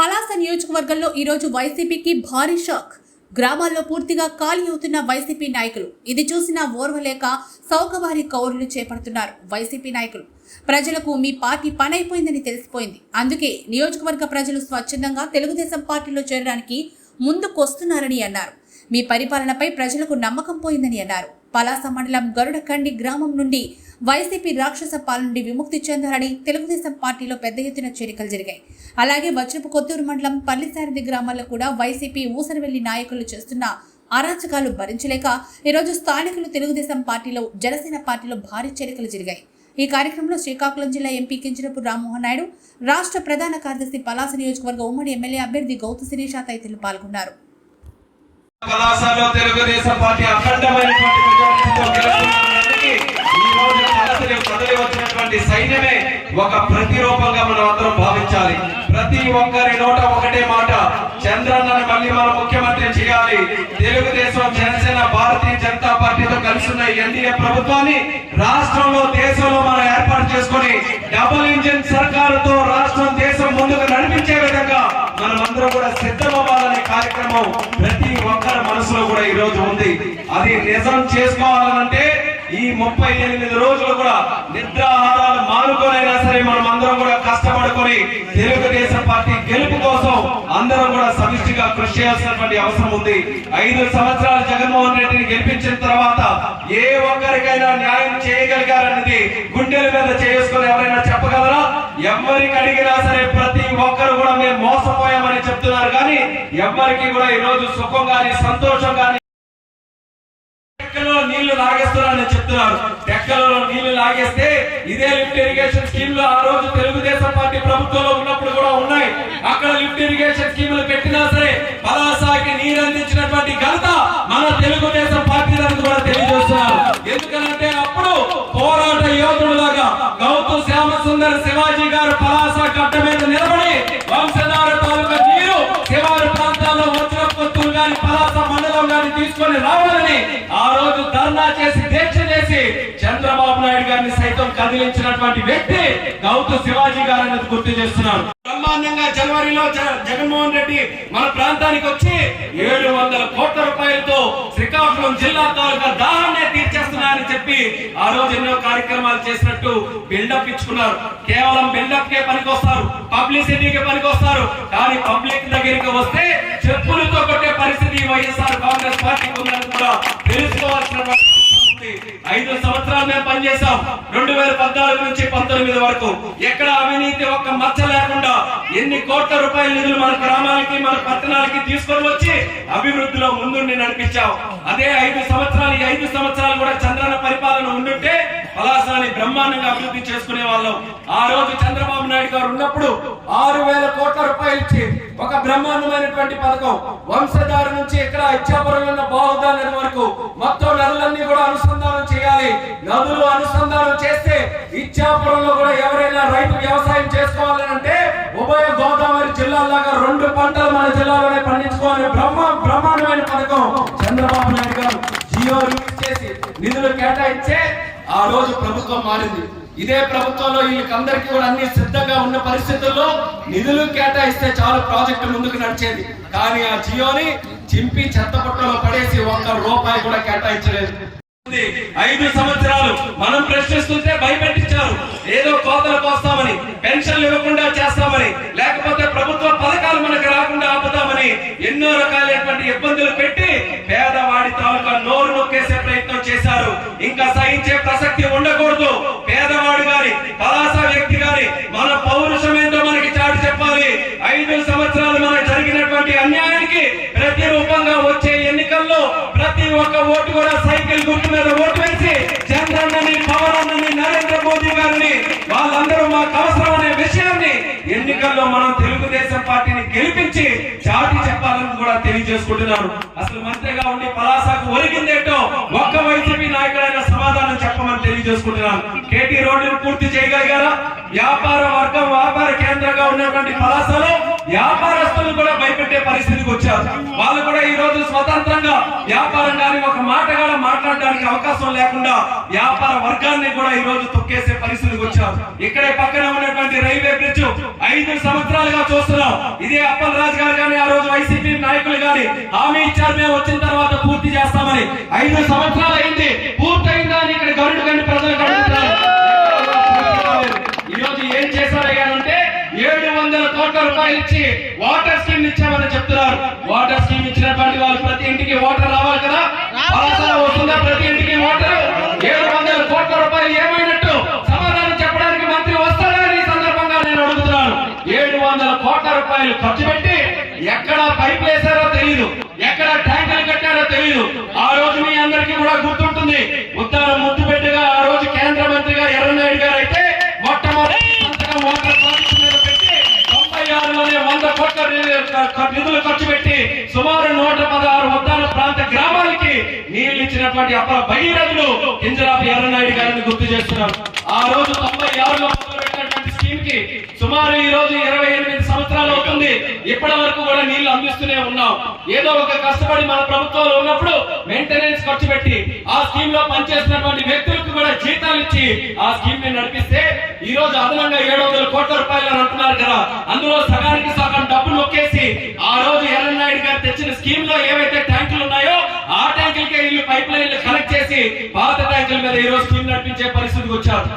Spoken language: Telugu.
పలాస నియోజకవర్గంలో ఈరోజు వైసీపీకి భారీ షాక్. గ్రామాల్లో పూర్తిగా ఖాళీ అవుతున్న వైసీపీ నాయకులు. ఇది చూసిన ఓర్వలేక సౌకవారి కౌరులు చేపడుతున్నారు వైసీపీ నాయకులు. ప్రజలకు మీ పార్టీ పనైపోయిందని తెలిసిపోయింది. అందుకే నియోజకవర్గ ప్రజలు స్వచ్ఛందంగా తెలుగుదేశం పార్టీలో చేరడానికి ముందుకొస్తున్నారని అన్నారు. మీ పరిపాలనపై ప్రజలకు నమ్మకం పోయిందని అన్నారు. పలాస మండలం గరుడకండి గ్రామం నుండి వైసీపీ రాక్షస పాలన నుండి విముక్తి చెందాలని తెలుగుదేశం పార్టీలో పెద్ద ఎత్తున చేరికలు జరిగాయి. అలాగే వజ్రపు కొత్తూరు మండలం పల్లిసారథి గ్రామాల్లో కూడా వైసీపీ ఊసరవెల్లి నాయకులు చేస్తున్న అరాచకాలు భరించలేక ఈరోజు స్థానికులు తెలుగుదేశం పార్టీలో జనసేన పార్టీలో భారీ చేరికలు జరిగాయి. ఈ కార్యక్రమంలో శ్రీకాకుళం జిల్లా ఎంపీ కింజరపు రామ్మోహన్ నాయుడు రాష్ట్ర ప్రధాన కార్యదర్శి పలాస నియోజకవర్గ ఉమ్మడి ఎమ్మెల్యే అభ్యర్థి గౌతు శిరీష తదితరులు పాల్గొన్నారు. తెలుగుదేశం పార్టీ అఖండమైనటువంటి ఒక ప్రతిరూపంగా మనం అందరం భావించాలి. ప్రతి ఒక్కరి నోట ఒకటే మాట. చంద్రన్నను మళ్ళీ మనం ముఖ్యమంత్రి చేయాలి. తెలుగుదేశం జనసేన భారతీయ జనతా పార్టీతో కలిసి ఉన్న ఎన్డీఏ ప్రభుత్వాన్ని రాష్ట్రంలో దేశంలో మనం ఏర్పాటు చేసుకొని డబుల్ ఇంజిన్ సర్కారుతో రాష్ట్రం దేశం ముందుకు నడిపించే విధంగా మనమందరం కూడా సిద్ధమవ్వాలనే కార్యక్రమం ప్రతి ఒక్కరి మనసులో కూడా ఈ రోజు ఉంది. అది నిజం చేసుకోవాలనంటే ఈ ముప్పై ఎనిమిది రోజులు కూడా నిద్రాహారాలు మానుకోనైనా సరే మనం అందరం కూడా కష్టపడుకొని తెలుగుదేశం పార్టీ గెలుపు కోసం అందరం కూడా సమిష్టిగా కృషి చేయాల్సినటువంటి అవసరం ఉంది. ఐదు సంవత్సరాలు జగన్మోహన్ రెడ్డిని గెలిపించిన తర్వాత ఏ ఒక్కరికైనా న్యాయం చేయగలిగారనేది గుండెల మీద చేసుకొని ఎవరైనా చెప్పగలరా? ఎవరికి అడిగినా సరే ప్రతి ఒక్కరు కూడా మేము మోసపోయామని చెప్తున్నారు. కానీ ఎవరికి కూడా ఈ రోజు సుఖం కానీ సంతోషం కానీ నీళ్ళు లాగేస్తున్నారని చెప్తున్నారు టెక్కలలో నీళ్ళు లాగేస్తే ఇదే లిఫ్ట్ ఇరిగేషన్ స్కీమ్లో ఆ రోజు తెలుగుదేశం పార్టీ ప్రభుత్వంలో ఉన్నప్పుడు కూడా ఉన్నాయి. అక్కడ లిఫ్ట్ ఇరిగేషన్ స్కీములు పెట్టినా సరే పలాసాకి నీరు అందించినటువంటి ఘనత మన తెలుగుదేశం పార్టీ కూడా తెలియజేస్తున్నారు. ఎందుకంటే ధర్నా చేసి దీక్ష చేసి చంద్రబాబు నాయుడు గారిని సైతం కదిలించినటువంటి వ్యక్తి గౌతు శివాజీ గారు అనేది గుర్తు చేస్తున్నారు బ్రహ్మాండంగా జనవరిలో జగన్మోహన్ రెడ్డి మన ప్రాంతానికి వచ్చి ఏడు వందల కోట్ల రూపాయలతో శ్రీకాకుళం జిల్లా తాలూకా దాహాన్ని తీర్చేస్తున్నాయని చెప్పి ఆ రోజు ఎన్నో కార్యక్రమాలు చేసినట్టు బిల్డప్ ఇచ్చుకున్నారు. కేవలం బిల్డప్ కే పనికొస్తారు. పబ్లిసిటీకి పనికొస్తారు. కానీ పబ్లిక్ దగ్గరికి వస్తే చెప్పులతో కొట్టే పరిస్థితి వైఎస్ఆర్ కాంగ్రెస్ పార్టీకి ఉందని కూడా తెలుసుకోవాల్సిన ఐదు సంవత్సరాలు మేము రెండు వేల పద్నాలుగు నుంచి పంతొమ్మిది వరకు. ఎక్కడ అవినీతి ఒక్క మచ్చ లేకుండా ఎన్ని కోట్ల రూపాయల నిధులు మన గ్రామాలకి మన పట్టణాలకి తీసుకొని వచ్చి అభివృద్ధిలో ముందుండి నడిపించాం అదే ఐదు సంవత్సరాలు ఈ ఐదు సంవత్సరాలు కూడా చంద్రన్న పరిపాలన ఉండుంటే పలాసాని బ్రహ్మాండంగా అభివృద్ధి చేసుకునే వాళ్ళం. ఆ రోజు చంద్రబాబు నాయుడు గారు ఉన్నప్పుడు ఆరు వేల కోట్ల రూపాయలు ఇచ్చి ఒక బ్రహ్మాండమైనటువంటి పథకం. వంశధార నుంచి ఎక్కడ ఇచ్చాపురంలో కూడా ఎవరైనా రైతు వ్యవసాయం చేసుకోవాలంటే ఉభయ గోదావరి జిల్లాలాగా రెండు పంటలు మన జిల్లాలోనే పండించుకోవాలి. బ్రహ్మ బ్రహ్మాండమైన పథకం చంద్రబాబు నాయుడు గారు జియో రిలీజ్ చేసి నిధులు కేటాయించే ఆ రోజు ప్రభుత్వం మారింది. ఇదే ప్రభుత్వంలో వీళ్ళకందరికీ కూడా అన్ని సిద్ధంగా ఉన్న పరిస్థితుల్లో నిధులు కేటాయిస్తే చాలు ప్రాజెక్టు ముందుకు నడిచేది. కానీ ఆ జియోని చింపి చెత్తపుట్టలో పడేసి ఒక్క రూపాయి కూడా కేటాయించలేదు. ఐదు సంవత్సరాలు మనం ప్రశ్నిస్తుంటే భయపెట్టించారు. ఏదో కోతలకు వస్తామని పెన్షన్లు ఇవ్వకుండా చేస్తామని లేకపోతే ప్రభుత్వ పథకాలు మనకు రాకుండా ఆపుతామని ఎన్నో రకాలైనటువంటి ఇబ్బందులు పెట్టి తెలుగుదేశం పార్టీని గెలిపించి చాటి చెప్పాలని కూడా తెలియజేసుకుంటున్నారు అసలు మంత్రిగా ఉండి పలాసాకు ఒరిగిందేంటో ఒక్క వైసీపీ నాయకుడైన సమాధానం చెప్పమని తెలియజేసుకుంటున్నాను. కేటీ రోడ్డును పూర్తి చేయగలిగారా? వ్యాపార వర్గం వ్యాపార కేంద్రంగా ఉన్నటువంటి పలాసలో వ్యాపారస్తులు కూడా భయపెట్టే పరిస్థితికి వచ్చారు. వాళ్ళు కూడా ఈ రోజు స్వతంత్రంగా వ్యాపారంగా కానీ ఒక మాట కూడా మాట్లాడడానికి అవకాశం లేకుండా వ్యాపార వర్గాన్ని కూడా ఈ రోజు తొక్కేసే పరిస్థితికి వచ్చారు ఇక్కడే పక్కన ఉన్నటువంటి రైల్వే బ్రిడ్జ్ ఐదు సంవత్సరాలుగా చూస్తున్నాం. ఇదే అప్పల్ రాజు గారు కానీ ఆ రోజు వైసీపీ నాయకులు కానీ హామీ ఇచ్చారు. మేము వచ్చిన తర్వాత పూర్తి చేస్తామని. ఐదు సంవత్సరాలు అయింది. పూర్తి కూడా గుర్తుంటుంది. ఉత్తరం ముద్దు బిడ్డగా ఆ రోజు కేంద్ర మంత్రిగా ఎర్రనాయుడు గారు అయితే మొట్టమొదటి వంద కోట్ల నిధులు ఖర్చు పెట్టి సుమారు నూట పదహారు ఉద్దాన ప్రాంత గ్రామాలకి నీళ్ళు ఇచ్చినటువంటి అప్ప భగీరథులు ఇంజరాపు ఎర్రనాయుడు గారిని గుర్తు చేస్తున్నారు ఆ రోజు తొంభై ఆరులో మొదలుపెట్టినటువంటి స్కీమ్కి సుమారు ఈ రోజు ఇప్పటి వరకు కూడా నీళ్ళు అందిస్తూనే ఉన్నాం. ఏదో ఒక కష్టపడి మన ప్రభుత్వంలో ఉన్నప్పుడు మెయింటెనెన్స్ ఖర్చు పెట్టి ఆ స్కీమ్లో పనిచేసినటువంటి వ్యక్తులకు కూడా జీతాలు ఇచ్చి ఆ స్కీమ్ని నడిపిస్తే ఈ రోజు అదనంగా ఏడు వందల కోట్ల రూపాయలు అంటున్నారు కదా. అందులో సగానికి సగం డబ్బులు నొక్కేసి ఆ రోజు ఎర్రనాయుడు గారు తెచ్చిన స్కీమ్లో ఏవైతే ట్యాంకులు ఉన్నాయో ఆ ట్యాంకులకే ఇల్లు పైప్ లైన్లు కనెక్ట్ చేసి పాత ట్యాంకుల మీద ఈ రోజు స్కీమ్ నడిపించే పరిస్థితికి వచ్చారు.